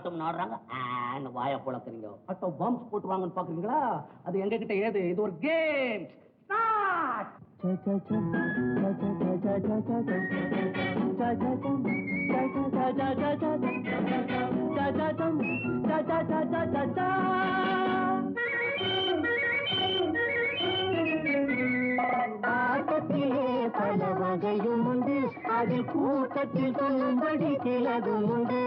ஆட்டம் ஆடுறாங்க ஆன்னு வாய புழக்குறீங்க ஆட்டம் பாம்ஸ் போட்டுருவாங்கன்னு பாக்குறீங்களா அது எங்க கிட்ட ஏது இது ஒரு கேம் ஆட்டத்திலே பல வகையும் உண்டு அதில் கூட்டத்தில் சொல்லும்படி சிலதும் உண்டு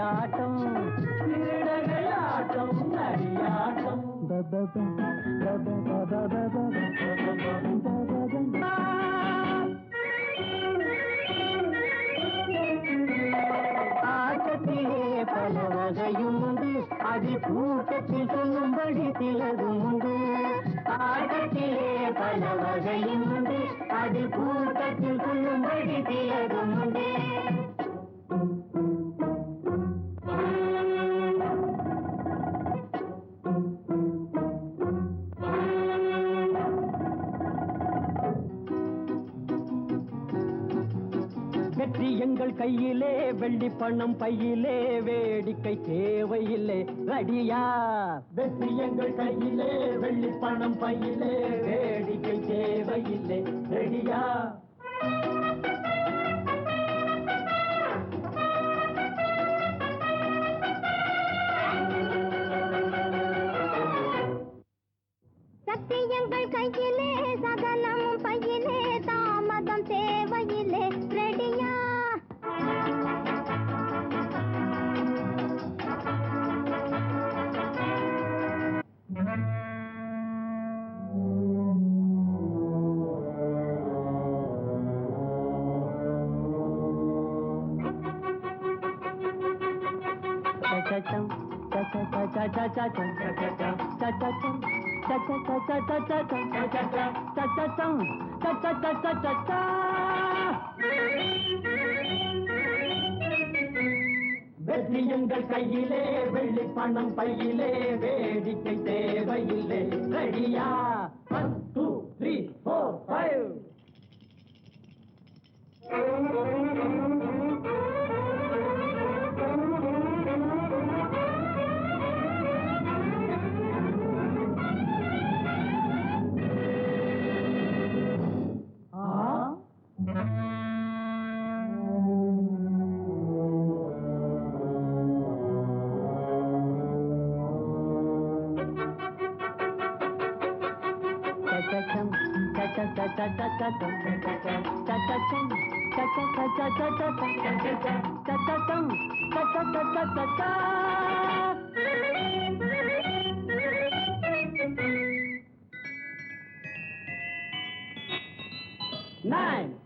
நரியாட்டம் திருடர்கள் ஆட்டம் நரியாட்டம் ஆட்டத்திலே பல வகையும் உண்டு அது கூட்டத்தில் சொல்லும்படி சிலதும் உண்டு ஆட்டத்திலே பல வகையும் உண்டு அது கூட்டத்தில் சொல்லும்படி சிலதும் உண்டு வெற்றி எங்கள் கையிலே வெள்ளி பணம் பையிலே வேடிக்கை தேவையில்லை. ரெடியா வெற்றி எங்கள் கையிலே வெள்ளி பணம் பையிலே வேடிக்கை தேவையில்லை. ரெடியா? சத்தியங்கள் கையிலே சச்சம் சச்சம் சச்சம் சச்சம் வெற்றி எங்கள் கையிலே வெள்ளி பணம் பையிலே வேடிக்கை தேவையில்லை ரெடியா one two three four five Nine.